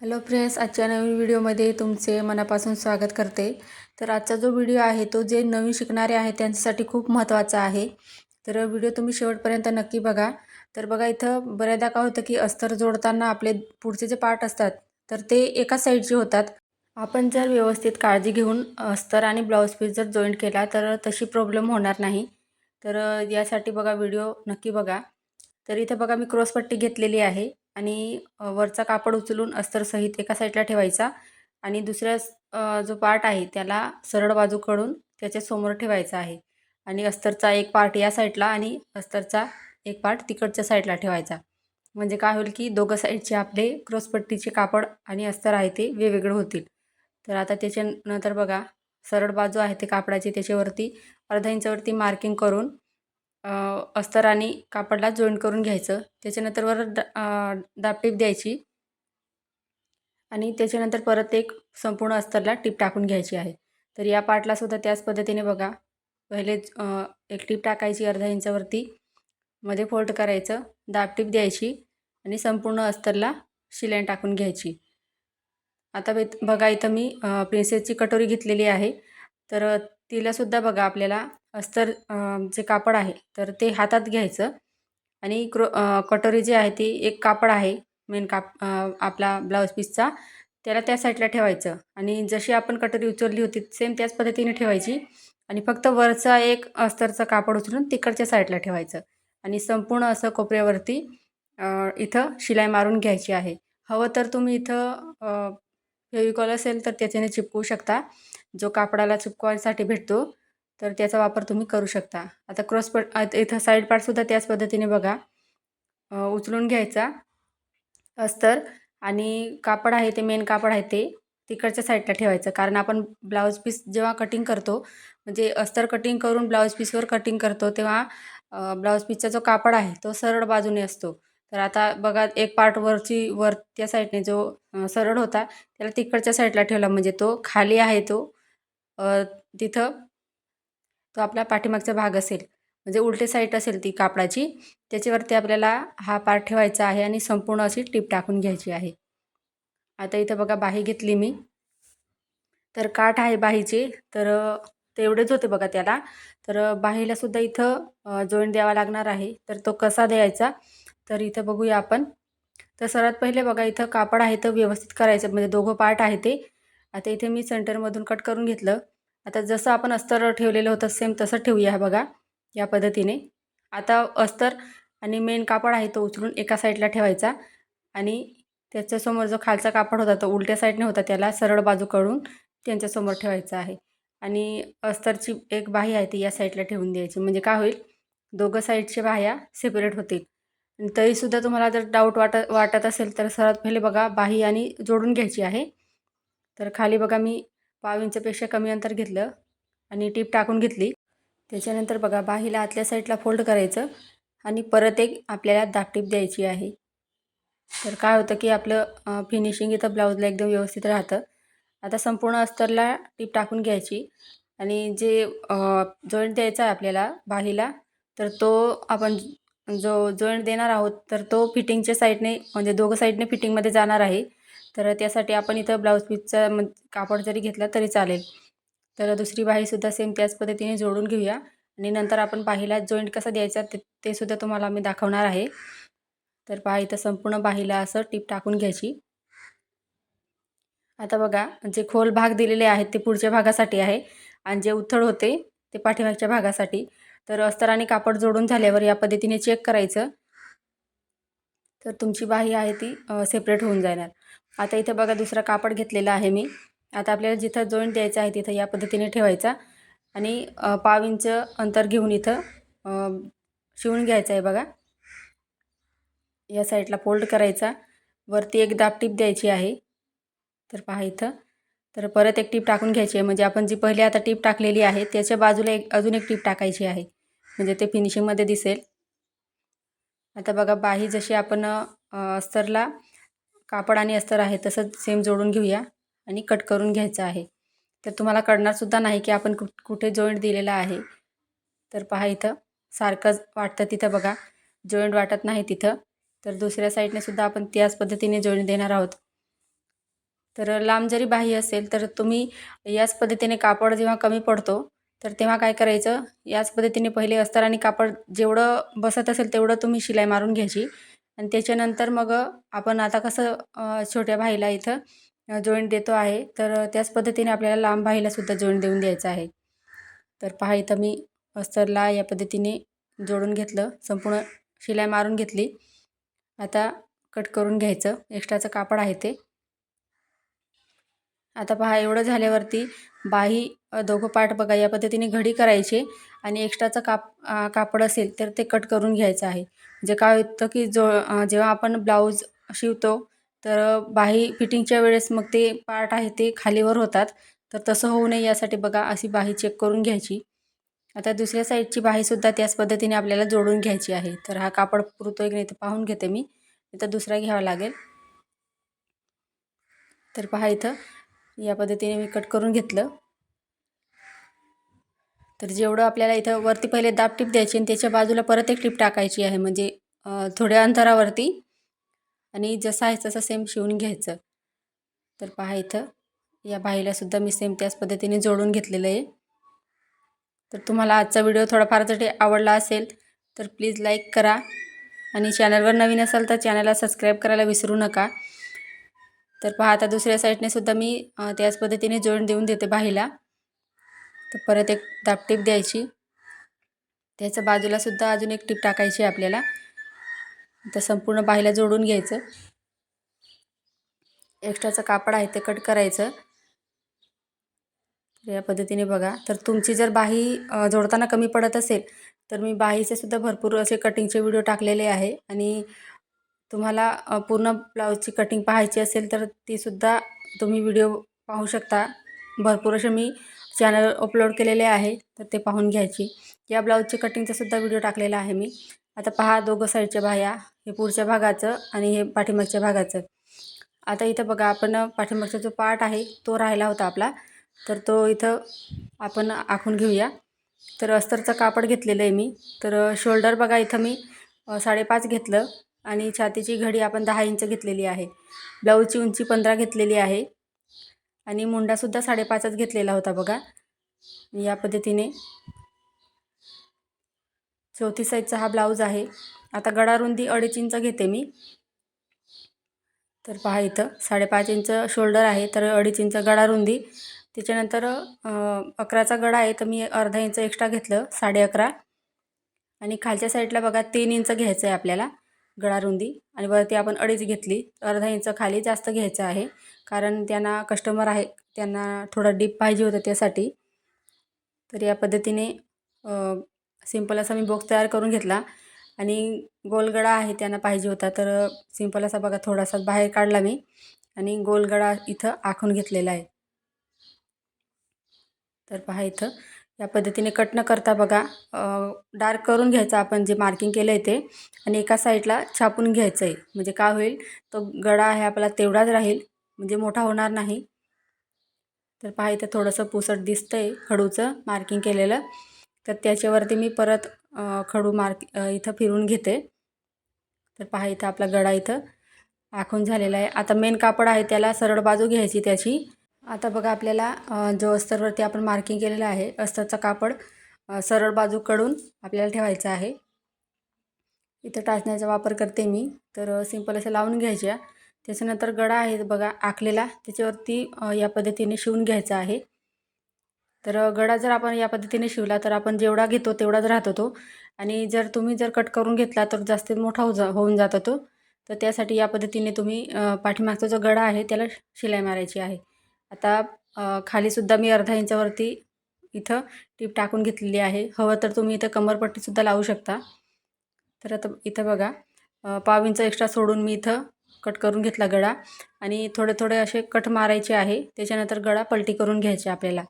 Hello friends आजच्या नवीन व्हिडिओमध्ये तुमचे मनापासून स्वागत करते. तर आजचा जो व्हिडिओ आहे तो जे नवीन शिकणारे आहेत त्यांच्यासाठी खूप महत्त्वाचा आहे. तर व्हिडिओ तुम्ही शेवटपर्यंत नक्की बघा. तर बघा इथं बऱ्याचदा काय होतं की अस्तर जोडताना आपले पुढचे जे पार्ट असतात तर ते एका साईडचे होतात. आपण जर व्यवस्थित काळजी घेऊन अस्तर आणि ब्लाऊज पीस जर जॉईंट केला तर तशी प्रॉब्लेम होणार नाही. तर यासाठी बघा व्हिडिओ नक्की बघा. तर इथं बघा मी क्रॉसपट्टी घेतलेली आहे. आणि वरचा कापड उचलून अस्तरसहित एका साईडला ठेवायचा आणि दुसऱ्या जो पार्ट आहे त्याला सरळ बाजूकडून त्याच्यासमोर ठेवायचा आहे आणि अस्तरचा एक पार्ट या साईडला आणि अस्तरचा एक पार्ट तिकडच्या साईडला ठेवायचा. म्हणजे काय होईल की दोघं साईडचे आपले क्रॉसपट्टीचे कापड आणि अस्तर आहे ते वेगवेगळे होतील. तर आता त्याच्यानंतर बघा सरळ बाजू आहे ते कापडाची त्याच्यावरती अर्धा इंचावरती मार्किंग करून अस्तर आणि कापडला जॉईंट करून घ्यायचं. त्याच्यानंतर वर दाबटीप द्यायची. आणि त्याच्यानंतर परत एक संपूर्ण अस्तरला टीप टाकून घ्यायची आहे. तर या पार्टला सुद्धा त्याच पद्धतीने बघा. पहिले एक टीप टाकायची अर्धा इंचावरती. मध्ये फोल्ड करायचं. दाबटीप द्यायची. आणि संपूर्ण अस्तरला शिलाईन टाकून घ्यायची. आता बघा इथं मी प्रिन्सेसची कटोरी घेतलेली आहे. तर तिलासुद्धा बघा आपल्याला अस्तर जे कापड आहे तर ते हातात घ्यायचं. आणि क्रो कटोरी जी आहे ती एक कापड आहे मेन काप आपला ब्लाऊज पीसचा त्याला त्या साईडला ठेवायचं. आणि जशी आपण कटोरी उचलली होती सेम त्याच पद्धतीने ठेवायची. आणि फक्त वरचा एक अस्तरचं कापड उचलून तिकडच्या साईडला ठेवायचं. आणि संपूर्ण असं कोपऱ्यावरती इथं शिलाई मारून घ्यायची आहे. हवं तर तुम्ही इथं फेविकॉल असेल तर त्याच्याने चिपकू शकता. जो कापडाला चिपकवायसाठी भेटतो तर त्याचा वापर तुम्ही करू शकता. आता क्रॉस पट इथं साईड पार्टसुद्धा त्याच पद्धतीने बघा. उचलून घ्यायचा अस्तर आणि कापड आहे ते मेन कापड आहे ते तिकडच्या साईडला ठेवायचं. कारण आपण ब्लाऊज पीस जेव्हा कटिंग करतो म्हणजे अस्तर कटिंग करून ब्लाऊज पीसवर कटिंग करतो तेव्हा ब्लाऊज पीसचा जो कापड आहे तो सरळ बाजूने असतो. तर आता बघा एक पार्ट वरची वर त्या साईडने जो सरळ होता त्याला तिकडच्या साईडला ठेवला. म्हणजे तो खाली आहे तो तिथं तो आपला पाठीमागचा भाग असेल म्हणजे उलटे साईट असेल ती कापडाची त्याच्यावरती आपल्याला हा पार्ट ठेवायचा आहे आणि संपूर्ण अशी टीप टाकून घ्यायची आहे. आता इथं बघा बाही घेतली मी. तर काठ आहे बाहीचे तर तेवढेच होते बघा त्याला. तर बाहीलासुद्धा इथं जॉईंट द्यावा लागणार आहे. तर तो कसा द्यायचा? तर इथं बघूया आपण. तर सर्वात पहिले बघा इथं कापड आहे तर व्यवस्थित करायचं म्हणजे दोघं पार्ट आहे ते. आता इथे मी सेंटरमधून कट करून घेतलं. आता जसं आपण अस्तर ठेवलेलं होतं सेम तसं ठेवूया बघा या पद्धतीने. आता अस्तर आणि मेन कापड आहे तो उचलून एका साईडला ठेवायचा आणि त्याच्यासमोर जो खालचा कापड होता तो उलट्या साईडने होता त्याला सरळ बाजूकडून त्यांच्यासमोर ठेवायचा आहे. आणि अस्तरची एक बाही आहे ती या साईडला ठेवून द्यायची. म्हणजे काय होईल? दोघं साईडच्या बाह्या सेपरेट होतील. आणि तरीसुद्धा तुम्हाला जर डाऊट वाटत वाटत असेल तर सर्वात पहिले बघा बाही आणि जोडून घ्यायची आहे. तर खाली बघा मी पाव इंचपेक्षा कमी अंतर घेतलं आणि टीप टाकून घेतली. त्याच्यानंतर बघा बाहीला आतल्या साईडला फोल्ड करायचं आणि परत एक आपल्याला दागटीप द्यायची आहे. तर काय होतं की आपलं फिनिशिंग इथं ब्लाऊजला एकदम व्यवस्थित राहतं. आता संपूर्ण अस्तरला टीप टाकून घ्यायची आणि जे जॉईंट द्यायचा आहे आपल्याला बाहीला तर तो आपण जो जॉईंट देणार आहोत तर तो फिटिंगच्या साईडने म्हणजे दोघं साईडने फिटिंगमध्ये जाणार आहे. तर त्यासाठी आपण इथं ब्लाऊज पीसचा म कापड जरी घेतला तरी चालेल. तर दुसरी बाहीसुद्धा सेम त्याच पद्धतीने जोडून घेऊया. आणि नंतर आपण बाहीला जॉईंट कसा द्यायचा ते ते सुद्धा तुम्हाला मी दाखवणार आहे. तर पहा इथं संपूर्ण बाहीला असं टीप टाकून घ्यायची. आता बघा जे खोल भाग दिलेले आहेत ते पुढच्या भागासाठी आहे. आणि जे उथळ होते ते पाठीमागच्या भागासाठी. तर अस्तर आणि कापड जोडून झाल्यावर या पद्धतीने चेक करायचं. तर तुमची बाही आहे ती सेपरेट होऊन जाणार. आता इथं बघा दुसरा कापड घेतलेला आहे मी. आता आपल्याला जिथं जॉईंट द्यायचं आहे तिथं या पद्धतीने ठेवायचा. आणि पाव इंच अंतर घेऊन इथं शिवून घ्यायचं आहे बघा. या साईडला फोल्ड करायचा. वरती एक दाब टीप द्यायची आहे. तर पहा इथं. तर परत एक टीप टाकून घ्यायची आहे. म्हणजे आपण जी पहिली आता टीप टाकलेली आहे त्याच्या बाजूला एक अजून एक टीप टाकायची आहे. म्हणजे ते फिनिशिंगमध्ये दिसेल. आता बघा बाही जशी आपण अस्तरला कापड आणि अस्तर आहे तसंच सेम जोडून घेऊया आणि कट करून घ्यायचं आहे. तर तुम्हाला कळणारसुद्धा नाही की आपण कु कुठे जॉईंट दिलेला आहे. तर पहा इथं सारखंच वाटतं तिथं बघा. जॉईंट वाटत नाही तिथं. तर दुसऱ्या साईडने सुद्धा आपण त्याच पद्धतीने जॉईंट देणार आहोत. तर लांब जरी बाही असेल तर तुम्ही याच पद्धतीने कापड जेव्हा कमी पडतो तर तेव्हा काय करायचं? याच पद्धतीने पहिले अस्तर आणि कापड जेवढं बसत असेल तेवढं तुम्ही शिलाई मारून घ्यायची. आणि त्याच्यानंतर मग आपण आता कसं छोट्या भाईला इथं जॉईंट देतो आहे. तर त्याच पद्धतीने आपल्याला लांब भाईलासुद्धा जॉईंट देऊन द्यायचं आहे. तर पहा इथं मी अस्तरला या पद्धतीने जोडून घेतलं. संपूर्ण शिलाई मारून घेतली. आता कट करून घ्यायचं. एक्स्ट्राचं कापड आहे ते. आता पहा एवढं झाल्यावरती बाही दोघं पार्ट बघा या पद्धतीने घडी करायची आणि एक्स्ट्राचं काप कापड असेल तर ते कट करून घ्यायचं आहे. म्हणजे काय होतं की जो जेव्हा आपण ब्लाऊज शिवतो तर बाही फिटिंगच्या वेळेस मग ते पार्ट आहे ते खालीवर होतात. तर तसं होऊ नये यासाठी बघा अशी बाही चेक करून घ्यायची. आता दुसऱ्या साईडची बाहीसुद्धा त्याच पद्धतीने आपल्याला जोडून घ्यायची आहे. तर हा कापड पुरतो एक नाही पाहून घेते मी. इथं दुसरा घ्यावा लागेल. तर पहा इथं या पद्धतीने मी कट करून घेतलं. तर जेवढं आपल्याला इथं वरती पहिले दाब टीप द्यायची आणि त्याच्या बाजूला परत एक टीप टाकायची आहे म्हणजे थोड्या अंतरावरती. आणि जसं आहे तसं सेम शिवून घ्यायचं. तर पहा इथं या बाईलासुद्धा मी सेम त्याच पद्धतीने जोडून घेतलेलं आहे. तर तुम्हाला आजचा व्हिडिओ थोडाफार जरी आवडला असेल तर प्लीज लाईक करा. आणि चॅनलवर नवीन असाल तर चॅनलला सबस्क्राईब करायला विसरू नका. तर पहा आता दुसऱ्या साईडने सुद्धा मी त्याच पद्धतीने जोडून देऊन देते बाहीला तर परत एक दापटीप द्यायची. त्याच्या बाजूलासुद्धा अजून एक टीप टाकायची आपल्याला. तर संपूर्ण बाहीला जोडून घ्यायचं. एक्स्ट्राचं कापड आहे ते कट करायचं. या पद्धतीने बघा. तर तुमची जर बाही जोडताना कमी पडत असेल तर मी बाहीचे सुद्धा भरपूर असे कटिंगचे व्हिडिओ टाकलेले आहे. आणि तुम्हाला पूर्ण ब्लाऊजची कटिंग पाहायची असेल तर तीसुद्धा तुम्ही व्हिडिओ पाहू शकता. भरपूर असे मी चॅनल अपलोड केलेले आहे तर ते पाहून घ्यायची. या ब्लाऊजचे कटिंगचा सुद्धा व्हिडिओ टाकलेला आहे मी. आता पहा दोघं साईडच्या बाह्या हे पुढच्या भागाचं आणि हे पाठीमागच्या भागाचं. आता इथं बघा आपण पाठीमागचा जो पार्ट आहे तो राहिला होता आपला. तर तो इथं आपण आखून घेऊया. तर अस्तरचं कापड घेतलेलं आहे मी. तर शोल्डर बघा इथं मी साडेपाच घेतलं आणि छातीची घडी आपण दहा इंच घेतलेली आहे. ब्लाऊजची उंची पंधरा घेतलेली आहे. आणि मुंडासुद्धा साडेपाचच घेतलेला होता बघा. या पद्धतीने चौथी साईजचा हा ब्लाऊज आहे. आता गडा रुंदी अडीच इंच घेते मी. तर पहा इथं साडेपाच इंच शोल्डर आहे तर अडीच इंच गडा रुंदी त्याच्यानंतर अकराचा गडा आहे तर मी अर्धा इंच एक्स्ट्रा घेतलं साडे अकरा. आणि खालच्या साईडला बघा तीन इंच घ्यायचं आहे आपल्याला गळा रुंदी आणि वरती आपण अडीच घेतली अर्धा इंच खाली जास्त घ्यायचं आहे. कारण त्यांना कस्टमर आहे त्यांना थोडं डीप पाहिजे होतं त्यासाठी. तर या पद्धतीने सिंपल असा मी बॉक्स तयार करून घेतला. आणि गोलगडा आहे त्यांना पाहिजे होता तर सिंपल असा बघा थोडासा बाहेर काढला मी. आणि गोलगडा इथं आखून घेतलेला आहे. तर पहा इथं या पद्धतीने कट न करता बघा डार्क करून घ्यायचं आपण जे मार्किंग केलं आहे ते. आणि एका साईडला छापून घ्यायचं आहे म्हणजे काय होईल? तो गडा आहे आपला तेवढाच राहील. म्हणजे मोठा होणार नाही. तर पहा इथं थोडंसं पुसट दिसतं आहे खडूचं मार्किंग केलेलं. तर त्याच्यावरती मी परत खडू मार्क इथं फिरून घेते. तर पहा इथं आपला गडा इथं आखून झालेला आहे. आता मेन कापड आहे त्याला सरळ बाजू घ्यायची त्याची. आता बघा आपल्याला जो अस्तरवरती आपण मार्किंग केलेलं आहे अस्तरचा कापड सरळ बाजूकडून आपल्याला ठेवायचा आहे. इथं टाचण्याचा वापर करते मी. तर सिंपल असं लावून घ्यायच्या. त्याच्यानंतर गडा आहे बघा आखलेला. त्याच्यावरती या पद्धतीने शिवून घ्यायचा आहे. तर गडा जर आपण या पद्धतीने शिवला तर आपण जेवढा घेतो तेवढाच राहतो तो. आणि जर तुम्ही जर कट करून घेतला तर जास्तीत मोठा हो जा होऊन जातो तो. तर त्यासाठी या पद्धतीने तुम्ही पाठीमागचा जो गडा आहे त्याला शिलाई मारायची आहे. आता खालीसुद्धा मी अर्धा इंचावरती इथं टीप टाकून घेतलेली आहे. हवं तर तुम्ही इथं कमरपट्टीसुद्धा लावू शकता. तर आता इथं बघा पाव इंच एक्स्ट्रा सोडून मी इथं कट करून घेतला गळा आणि थोडे थोडे असे कट मारायचे आहे. त्याच्यानंतर गळा पलटी करून घ्यायचे आपल्याला.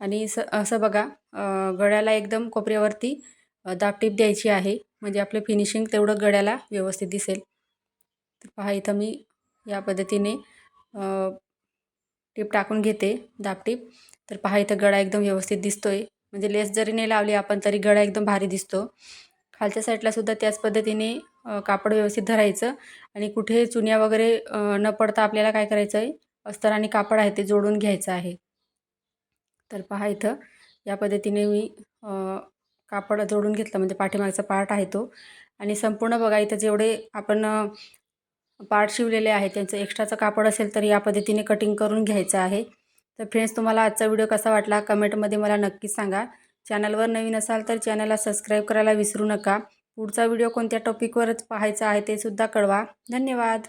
आणि स असं बघा गळ्याला एकदम कोपऱ्यावरती दाबटीप द्यायची आहे. म्हणजे आपलं फिनिशिंग तेवढं गळ्याला व्यवस्थित दिसेल. तर पहा इथं मी या पद्धतीने टीप टाकून घेते दाबटीप तर पहा इथं गळा एकदम व्यवस्थित दिसतो आहे म्हणजे लेस जरी नाही लावली आपण तरी गळा एकदम भारी दिसतो. खालच्या साईडला सुद्धा त्याच पद्धतीने कापड व्यवस्थित धरायचं आणि कुठे चुन्या वगैरे न पडता आपल्याला काय करायचं आहे अस्तर आणि कापड आहे ते जोडून घ्यायचं आहे. तर पहा इथं या पद्धतीने मी कापड जोडून घेतलं म्हणजे पाठीमागचा पार्ट आहे तो. आणि संपूर्ण बघा इथं जेवढे आपण पार्ट शिवलेले आहे त्यांचं एक्स्ट्राचं कापड असेल तर या पद्धतीने कटिंग करून घ्यायचं आहे. तर फ्रेंड्स तुम्हाला आजचा व्हिडिओ कसा वाटला? कमेंटमध्ये मला नक्कीच सांगा. चॅनलवर नवीन असाल तर चॅनलला सबस्क्राईब करायला विसरू नका. पुढचा व्हिडिओ कोणत्या टॉपिकवरच पाहायचा आहे ते सुद्धा कळवा. धन्यवाद.